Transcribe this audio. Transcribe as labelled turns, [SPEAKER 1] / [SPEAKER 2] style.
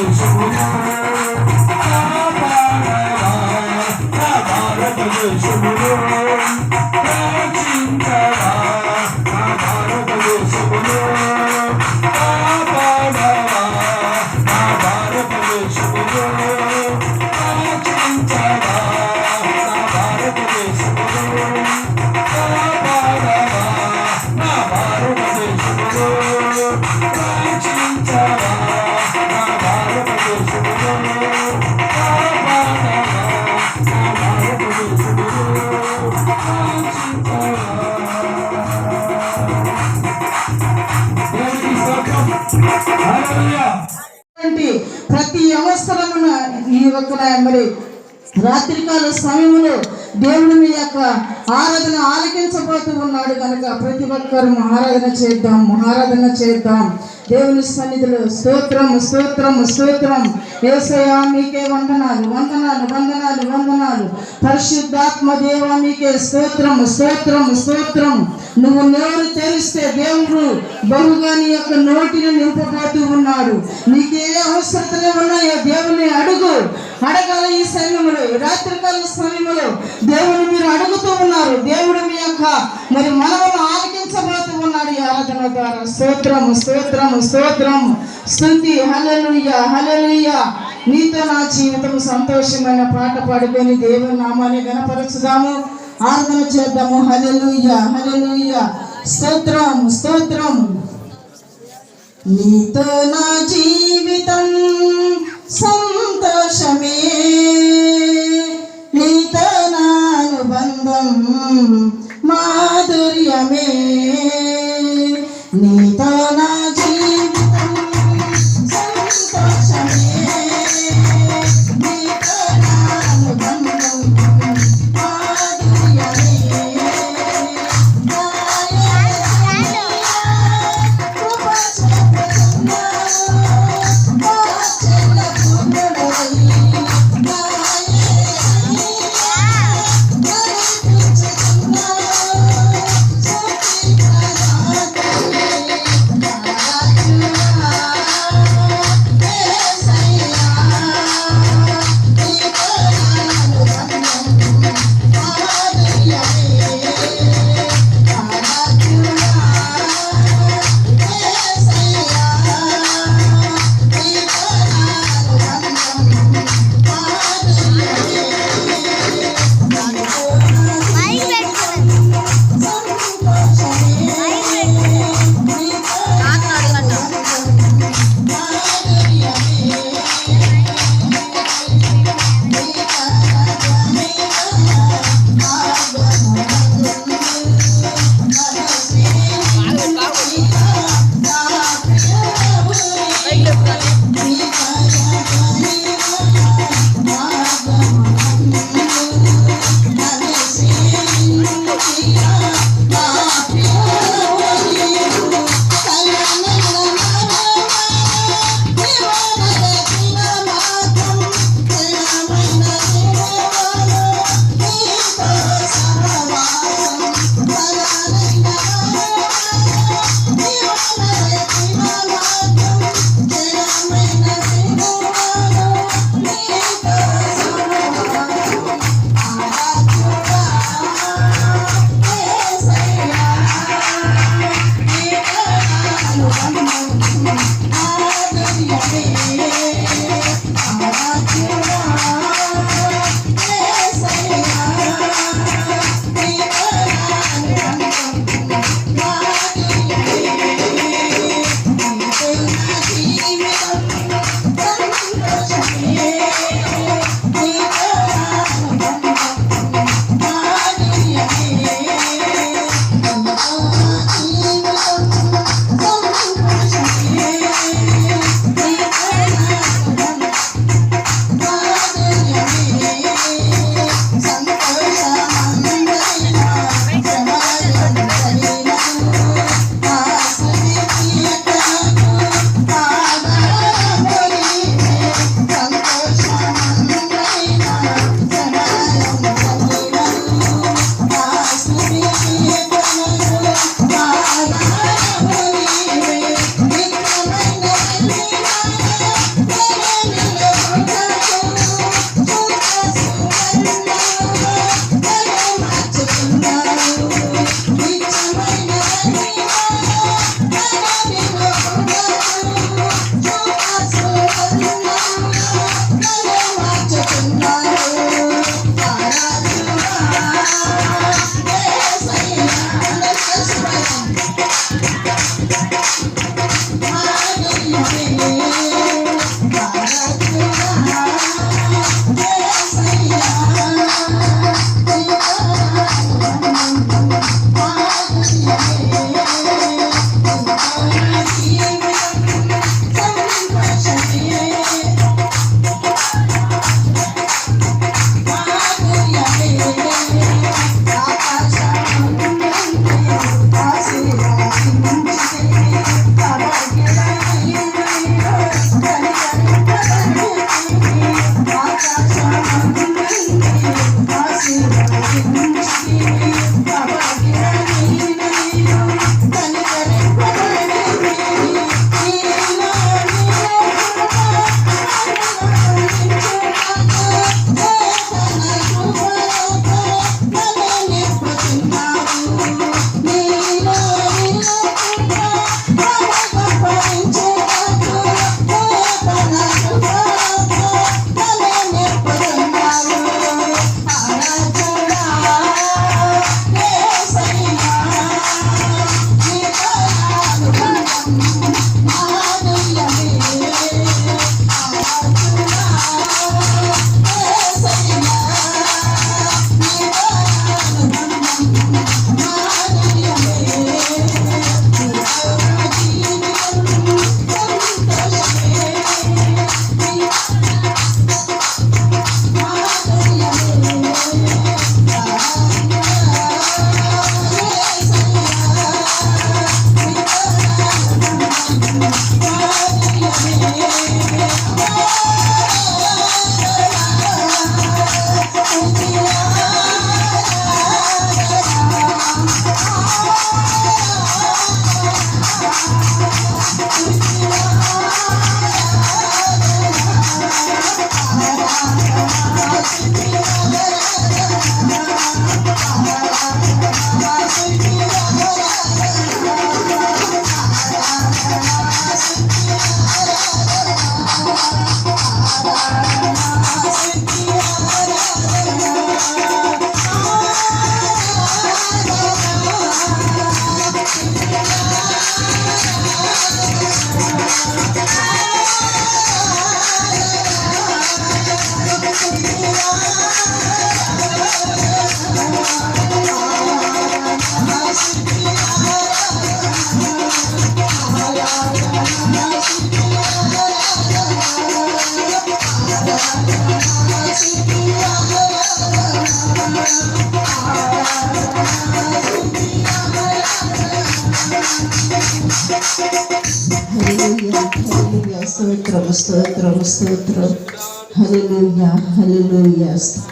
[SPEAKER 1] Ai, ఈ మరి రాత్రికాల సమయంలో దేవుడు మీ యొక్క ఆరాధన ఆలకించబోతూ ఉన్నాడు కనుక ప్రతి ఒక్కరు ఆరాధన చేద్దాం ఆరాధన చేద్దాం. దేవుని సన్నిధిలో స్తోత్రం స్తోత్రం స్తోత్రం. ఏసయా మీకే వందనాలు వందనాలు వందనాలు వందనాలు. పరిశుద్ధాత్మ దేవ మీకే స్తోత్రం స్తోత్రం స్తోత్రం. నువ్వు నోరు తెరిస్తే దేవుడు బహుగా నీ యొక్క నోటిని నింపబోతూ ఉన్నాడు. నీకే అవసరతలు ఉన్నాయో? దేవుని అడుగు. అడగాల ఈ సమయంలో రాత్రికాల సమయంలో దేవుడు మీరు అడుగుతూ ఉన్నారు. దేవుడు మీ యొక్క మరి మనవను ఆలకించబోతూ ఉన్నాడు ఈ ఆరాధన ద్వారా. స్తోత్రం స్తోత్రం స్తోత్రం. స్థుతి హల్లెలూయా హల్లెలూయా. నీతో నా జీవితం సంతోషమైన పాట పాడుకొని దేవుని నామాన్ని గణపరచుదాము. ఆరాధన చేద్దాము. హల్లెలూయా హల్లెలూయా. స్తోత్రం స్తోత్రం. నీతో నా జీవితం సంతోషమే. నీతనానుబంధం మాధుర్యమే. నీతన స్తోత్రం స్తోత్రం స్తోత్రం. Hello hello